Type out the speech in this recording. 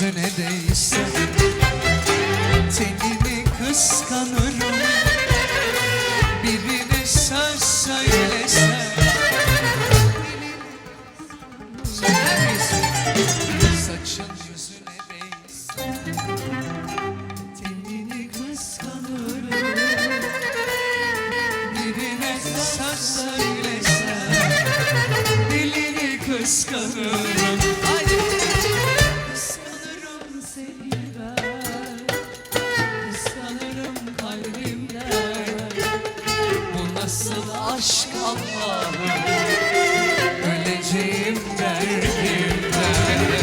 yüzüne değse Tenini kıskanırım. Birine söz söylesen Söyler misin? Saçın yüzüne Tenini kıskanırım. Birine söz söylesen Dilini kıskanırım. Nasıl aşk Allah'ım Öleceğim derdimden